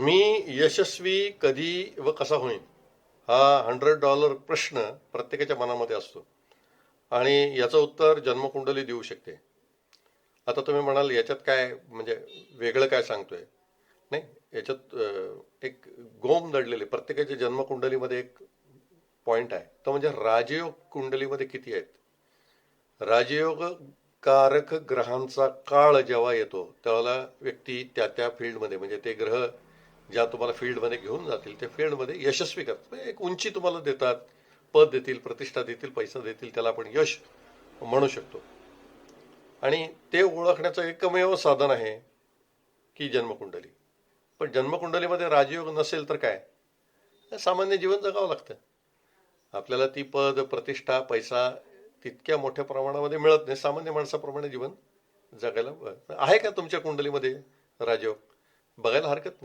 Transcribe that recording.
मी यशस्वी कधी व कसा होईन? हा हंड्रेड डॉलर प्रश्न प्रत्येकाच्या मनामध्ये असतो. आणि याचं उत्तर जन्मकुंडली देऊ शकते. आता तुम्ही म्हणाल याच्यात काय म्हणजे वेगळं काय सांगतोय? नाही याच्यात एक गोम दडलेले प्रत्येकाच्या जन्मकुंडलीमध्ये एक पॉइंट आहे. तो म्हणजे राजयोग कुंडलीमध्ये किती आहेत? राजयोग कारक ग्रहांचा काळ जेव्हा येतो त्यावेळेला व्यक्ती त्या त्या फील्डमध्ये म्हणजे ते ग्रह ज्या तुम्हाला फील्डमध्ये घेऊन जातील त्या फील्डमध्ये यशस्वी करतात. म्हणजे एक उंची तुम्हाला देतात पद देतील प्रतिष्ठा देतील पैसा देतील त्याला आपण यश म्हणू शकतो. आणि ते ओळखण्याचं एकमेव साधन आहे की जन्मकुंडली. पण जन्मकुंडलीमध्ये राजयोग नसेल तर काय? सामान्य जीवन जगावं लागतं. आपल्याला ती पद प्रतिष्ठा पैसा तितक्या मोठ्या प्रमाणामध्ये मिळत नाही. सामान्य माणसाप्रमाणे जीवन जगायला आहे का तुमच्या कुंडलीमध्ये राजयोग? बघायला हरकत नाही.